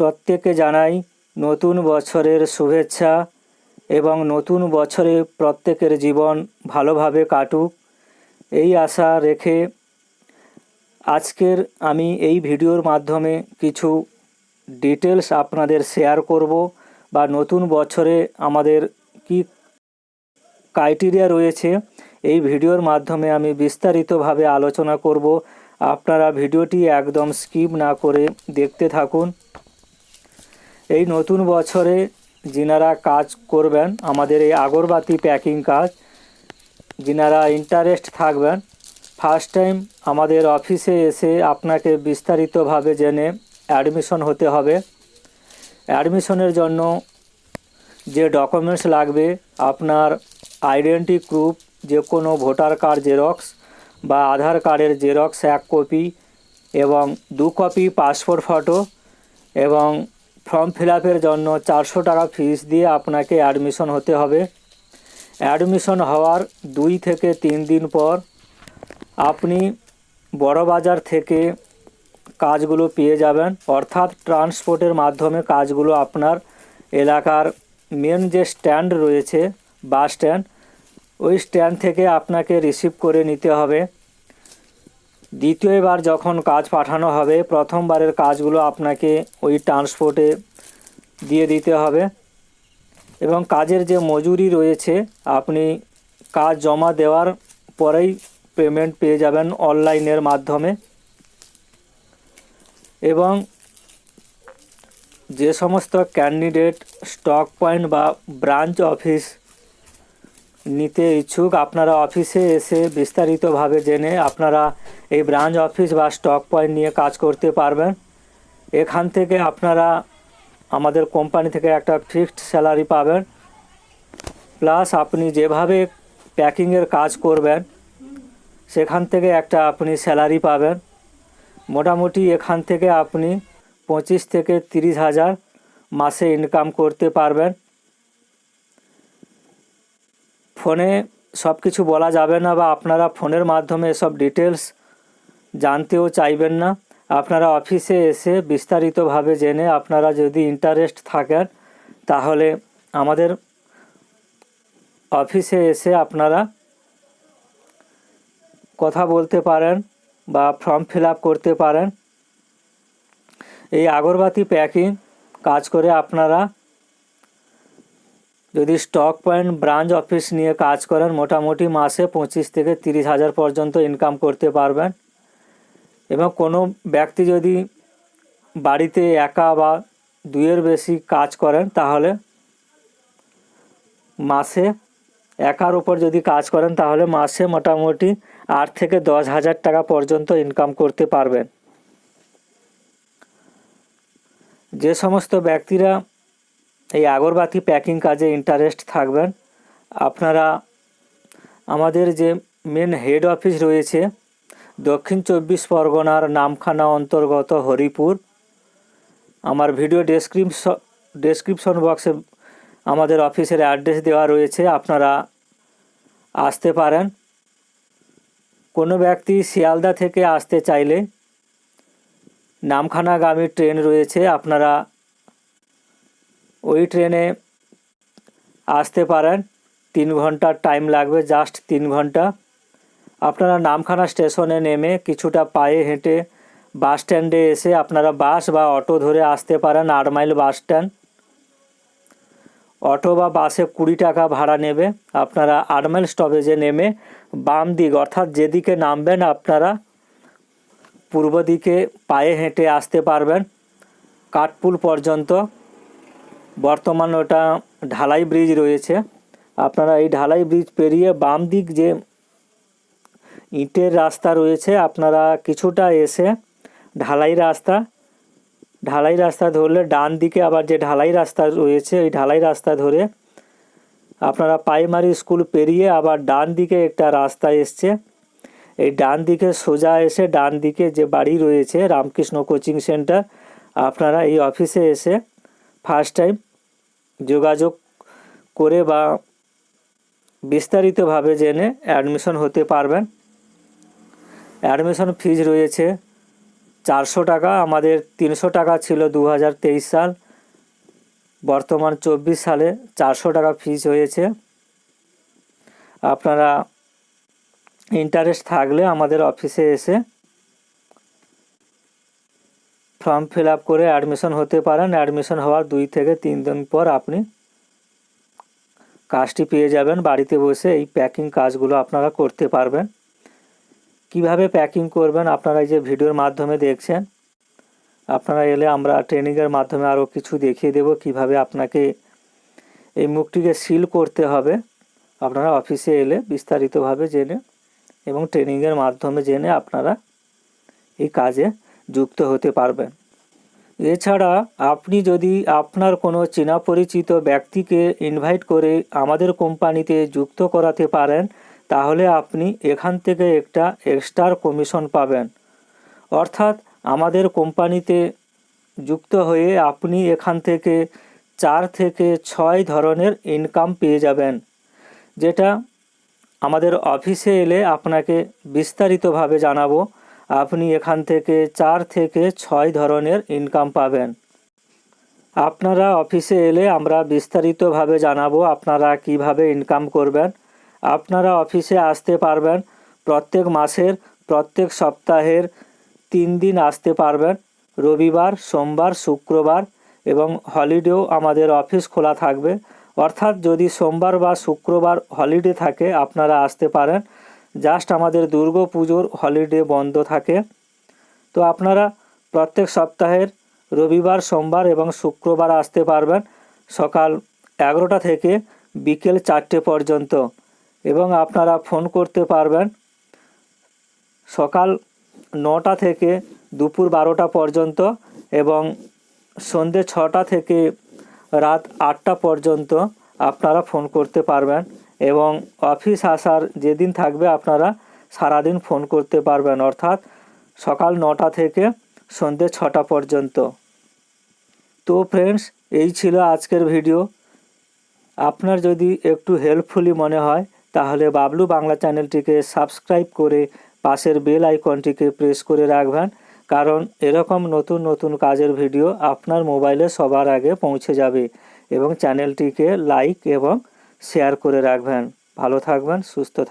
প্রত্যেককে জানাই নতুন বছরের শুভেচ্ছা এবং নতুন বছরে প্রত্যেকের জীবন ভালোভাবে কাটুক। এই আশা রেখে আজকের আমি এই ভিডিওর মাধ্যমে কিছু ডিটেলস আপনাদের শেয়ার করব বা নতুন বছরে আমাদের কি ক্রাইটেরিয়া রয়েছে এই ভিডিওর মাধ্যমে আমি বিস্তারিতভাবে আলোচনা করব। আপনারা ভিডিওটি একদম স্কিপ না করে দেখতে থাকুন। এই নতুন বছরে যিনারা কাজ করবেন, আমাদের এই আগরবাতি প্যাকিং কাজ, যিনারা ইন্টারেস্ট থাকবেন ফার্স্ট টাইম আমাদের অফিসে এসে আপনাকে বিস্তারিতভাবে জেনে অ্যাডমিশন হতে হবে। অ্যাডমিশনের জন্য যে ডকুমেন্টস লাগবে, আপনার আইডেন্টি প্রুফ যে কোনো ভোটার কার্ড জেরক্স বা আধার কার্ডের জেরক্স এক কপি এবং দু কপি পাসপোর্ট ফটো এবং ফর্ম ফিল আপের জন্য চারশো টাকা ফিস দিয়ে আপনাকে অ্যাডমিশন হতে হবে। অ্যাডমিশন হওয়ার দুই থেকে তিন দিন পর আপনি বড়বাজার থেকে কাজগুলো পেয়ে যাবেন। অর্থাৎ ট্রান্সপোর্টের মাধ্যমে কাজগুলো আপনার এলাকার মেন যে স্ট্যান্ড রয়েছে, বাস স্ট্যান্ড, ওই স্ট্যান্ড থেকে আপনাকে রিসিভ করে নিতে হবে। দ্বিতীয়বার যখন কাজ পাঠানো হবে, প্রথমবারের কাজগুলো আপনাকে ওই ট্রান্সপোর্টে দিয়ে দিতে হবে এবং কাজের যে মজুরি রয়েছে, আপনি কাজ জমা দেওয়ার পরেই পেমেন্ট পেয়ে যাবেন অনলাইনের মাধ্যমে। এবং যে সমস্ত ক্যান্ডিডেট স্টক পয়েন্ট বা ব্রাঞ্চ অফিস নিতে ইচ্ছুক, আপনারা অফিসে এসে বিস্তারিতভাবে জেনে আপনারা এই ব্রাঞ্চ অফিস বা স্টক পয়েন্ট নিয়ে কাজ করতে পারবেন। এখান থেকে আপনারা আমাদের কোম্পানি থেকে একটা ফিক্সড স্যালারি পাবেন। প্লাস আপনি যেভাবে প্যাকিংয়ের কাজ করবেন, সেখান থেকে একটা আপনি স্যালারি পাবেন। মোটামুটি এখান থেকে আপনি পঁচিশ থেকে তিরিশ হাজার মাসে ইনকাম করতে পারবেন। ফোনে সব কিছু বলা যাবে না বা আপনারা ফোনের মাধ্যমে সব ডিটেলস জানতেও চাইবেন না। আপনারা অফিসে এসে বিস্তারিতভাবে জেনে আপনারা যদি ইন্টারেস্ট থাকেন, তাহলে আমাদের অফিসে এসে আপনারা কথা বলতে পারেন বা ফর্ম ফিল করতে পারেন। এই আগরবাতি প্যাকিং কাজ করে আপনারা যদি স্টক পয়েন্ট ব্রাঞ্চ অফিস নিয়ে কাজ করেন, মোটামুটি মাসে পঁচিশ থেকে তিরিশ হাজার পর্যন্ত ইনকাম করতে পারবেন। এবং কোনো ব্যক্তি যদি বাড়িতে একা বা দুইয়ের বেশি কাজ করেন, তাহলে মাসে একার উপর যদি কাজ করেন, তাহলে মাসে মোটামুটি আট থেকে দশ হাজার টাকা পর্যন্ত ইনকাম করতে পারবেন। যে সমস্ত ব্যক্তিরা এই আগরবাতি প্যাকিং কাজে ইন্টারেস্ট থাকবেন। আপনারা আমাদের যে মেন হেড অফিস রয়েছে, দক্ষিণ চব্বিশ পরগনার নামখানা অন্তর্গত হরিপুর, আমার ভিডিও ডেসক্রিপশন ডেসক্রিপশন বক্সে আমাদের অফিসের অ্যাড্রেস দেওয়া রয়েছে, আপনারা আসতে পারেন। কোনো ব্যক্তি শিয়ালদা থেকে আসতে চাইলে নামখানাগামী ট্রেন রয়েছে, আপনারা ওই ট্রেনে আসতে পারেন। তিন ঘণ্টার টাইম লাগবে জাস্ট তিন ঘণ্টা। আপনারা নামখানা স্টেশনে নেমে কিছুটা পায়ে হেঁটে বাস স্ট্যান্ডে এসে আপনারা বাস বা অটো ধরে আসতে পারেন আট মাইল বাস স্ট্যান্ড অটো বা বাসে কুড়ি টাকা ভাড়া নেবে। আপনারা আট মাইল স্টপেজে নেমে বাম দিক অর্থাৎ যেদিকে নামবেন আপনারা পূর্ব দিকে পায়ে হেঁটে আসতে পারবেন। কাঠপুল পর্যন্ত বর্তমান ওটা ঢালাই ব্রিজ রয়েছে। আপনারা এই ঢালাই ব্রিজ পেরিয়ে বাম দিক যে ইটের রাস্তা রয়েছে, আপনারা কিছুটা এসে ঢালাই রাস্তা ঢালাই রাস্তা ধরলে ডান দিকে আবার যে ঢালাই রাস্তা রয়েছে ওই ঢালাই রাস্তা ধরে আপনারা প্রাইমারি স্কুল পেরিয়ে আবার ডান দিকে একটা রাস্তা এসছে। এই ডান দিকে সোজা এসে ডান দিকে যে বাড়ি রয়েছে, রামকৃষ্ণ কোচিং সেন্টার আপনারা এই অফিসে এসে ফার্স্ট টাইম যোগাযোগ করে বা বিস্তারিতভাবে জেনে অ্যাডমিশন হতে পারবেন। অ্যাডমিশন ফিজ রয়েছে চারশো টাকা, আমাদের তিনশো টাকা ছিল দু হাজার তেইশ সাল। বর্তমান চব্বিশ সালে চারশো টাকা ফিজ হয়েছে। আপনারা ইন্টারেস্ট থাকলে আমাদের অফিসে এসে ফর্ম ফিল আপ করে অ্যাডমিশন হতে পারেন। অ্যাডমিশন হওয়ার দুই থেকে তিন দিন পর আপনি কাজটি পেয়ে যাবেন বাড়িতে বসে। এই প্যাকিং কাজগুলো আপনারা করতে পারবেন। কীভাবে প্যাকিং করবেন আপনারা এই যে ভিডিওর মাধ্যমে দেখছেন, আপনারা এলে আমরা ট্রেনিংয়ের মাধ্যমে আরও কিছু দেখিয়ে দেব কীভাবে আপনাকে এই মুখটিকে সিল করতে হবে। আপনারা অফিসে এলে বিস্তারিতভাবে জেনে এবং ট্রেনিংয়ের মাধ্যমে জেনে আপনারা এই কাজে যুক্ত হতে পারবেন। এছাড়া আপনি যদি আপনার কোনো চেনা পরিচিত ব্যক্তিকে ইনভাইট করে আমাদের কোম্পানিতে যুক্ত করাতে পারেন, তাহলে আপনি এখান থেকে একটা এক্সট্রা কমিশন পাবেন। অর্থাৎ আমাদের কোম্পানিতে যুক্ত হয়ে আপনি এখান থেকে চার থেকে ছয় ধরনের ইনকাম পেয়ে যাবেন, যেটা আমাদের অফিসে এলে আপনাকে বিস্তারিতভাবে জানাব। আপনি এখান থেকে চার থেকে ছয় ধরনের ইনকাম পাবেন। আপনারা অফিসে এলে আমরা বিস্তারিতভাবে জানাব আপনারা কীভাবে ইনকাম করবেন। আপনারা অফিসে আসতে পারবেন, প্রত্যেক মাসের, প্রত্যেক সপ্তাহের তিন দিন আসতে পারবেন। রবিবার, সোমবার, শুক্রবার এবং হলিডেও আমাদের অফিস খোলা থাকবে। অর্থাৎ যদি সোমবার বা শুক্রবার হলিডে থাকে, আপনারা আসতে পারেন। জাস্ট আমাদের দুর্গা পুজোর হলিডে বন্ধ থাকে। তো আপনারা প্রত্যেক সপ্তাহের রবিবার, সোমবার এবং শুক্রবার আসতে পারবেন সকাল এগারোটা থেকে বিকেল চারটে পর্যন্ত এবং আপনারা ফোন করতে পারবেন সকাল নটা থেকে দুপুর বারোটা পর্যন্ত এবং সন্ধে ছটা থেকে রাত আটটা পর্যন্ত আপনারা ফোন করতে পারবেন। এবং অফিস আসার যেদিন থাকবে আপনারা সারাদিন ফোন করতে পারবেন। অর্থাৎ সকাল নটা থেকে সন্ধে ছটা পর্যন্ত। তো ফ্রেন্ডস এই ছিল আজকের ভিডিও আপনার যদি একটু হেল্পফুলি মনে হয়, তাহলে বাবলু বাংলা চ্যানেলটিকে সাবস্ক্রাইব করে পাশের বেল আইকনটিকে প্রেস করে রাখবেন। কারণ এরকম নতুন নতুন কাজের ভিডিও আপনার মোবাইলে সবার আগে পৌঁছে যাবে এবং চ্যানেলটিকে লাইক এবং শেয়ার করে রাখবেন। ভালো থাকবেন সুস্থ থাকবেন।